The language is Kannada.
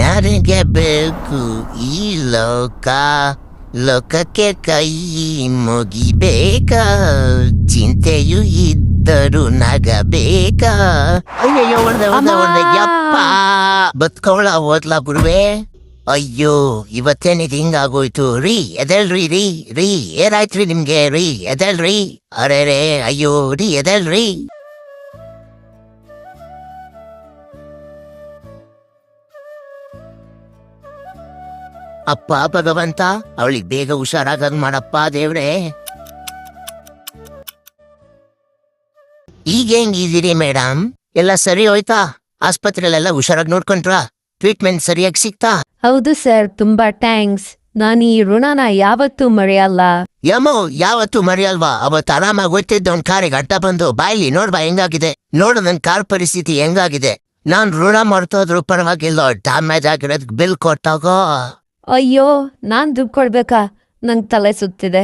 ಯಾರಿಗೆ ಬೇಕು ಈ ಲೋಕ ಲೋಕಕ್ಕೆ ಕೈ ಮುಗಿಬೇಕ ಚಿಂತೆಯು ಇದ್ದರು ನಗಬೇಕಾ ಅಯ್ಯಯ್ಯೋ ಹೊಡ್ದೆ ಹೊಡ್ದೆ ಹೊಡ್ದೆ ಯಪ್ಪ ಬತ್ಕೊಳ್ಳ ಓದ್ಲಾ ಗುರುವೆ ಅಯ್ಯೋ ಇವತ್ತೇನಿದ್ ಹಿಂಗಾಗೋಯ್ತು ರೀ ಎದೆಲ್ರಿ ರೀ ರೀ ಏನಾಯ್ತ್ರಿ ನಿಮ್ಗೆ ರೀ ಎದೆಲ್ರಿ ಅರೆ ರೇ ಅಯ್ಯೋ ರೀ ಎದೆಲ್ರಿ ಅಪ್ಪ ಭಗವಂತ ಅವಳಿಗೆ ಬೇಗ ಹುಷಾರಾಗಂಗ್ ಮಾಡಪ್ಪ ದೇವ್ರೆ. ಈಗ ಹೆಂಗಿದ್ದೀರಿ ಮೇಡಮ್ ಎಲ್ಲ ಸರಿ ಹೋಯ್ತಾ? ಆಸ್ಪತ್ರೆಲೆಲ್ಲ ಹುಷಾರಾಗಿ ನೋಡ್ಕೊಂಡ್ರ? ಟ್ರೀಟ್ಮೆಂಟ್ ಸರಿಯಾಗಿ ಸಿಗ್ತಾ? ಹೌದು ಸರ್ ತುಂಬಾ ಥ್ಯಾಂಕ್ಸ್. ನಾನು ಈ ಋಣನ ಯಾವತ್ತೂ ಮರೆಯಲ್ಲ. ಯಮೋ ಯಾವತ್ತು ಮರೆಯಲ್ವಾ? ಅವತ್ ಆರಾಮಾಗಿ ಹೋಗ್ತಿದ್ದ ಒಂದ್ ಕಾರಿಗೆ ಅಡ್ಡ ಬಂದು ಬಾಯಿಲಿ ನೋಡ್ಬಾ ಹೆಂಗಾಗಿದೆ? ನೋಡು ನನ್ ಕಾರ್ ಪರಿಸ್ಥಿತಿ ಹೆಂಗಾಗಿದೆ? ನಾನ್ ಋಣ ಮರ್ತೋದ್ರು ಪರವಾಗಿಲ್ಲ ಡ್ಯಾಮೇಜ್ ಆಗಿರೋದ್ ಬಿಲ್ ಕೊಟ್ಟಾಗೋ. ಅಯ್ಯೋ ನಾನ್ ದುಡ್ಡು ಕೊಡ್ಬೇಕಾ? ನಂಗ್ ತಲೆ ಸುತ್ತಿದೆ.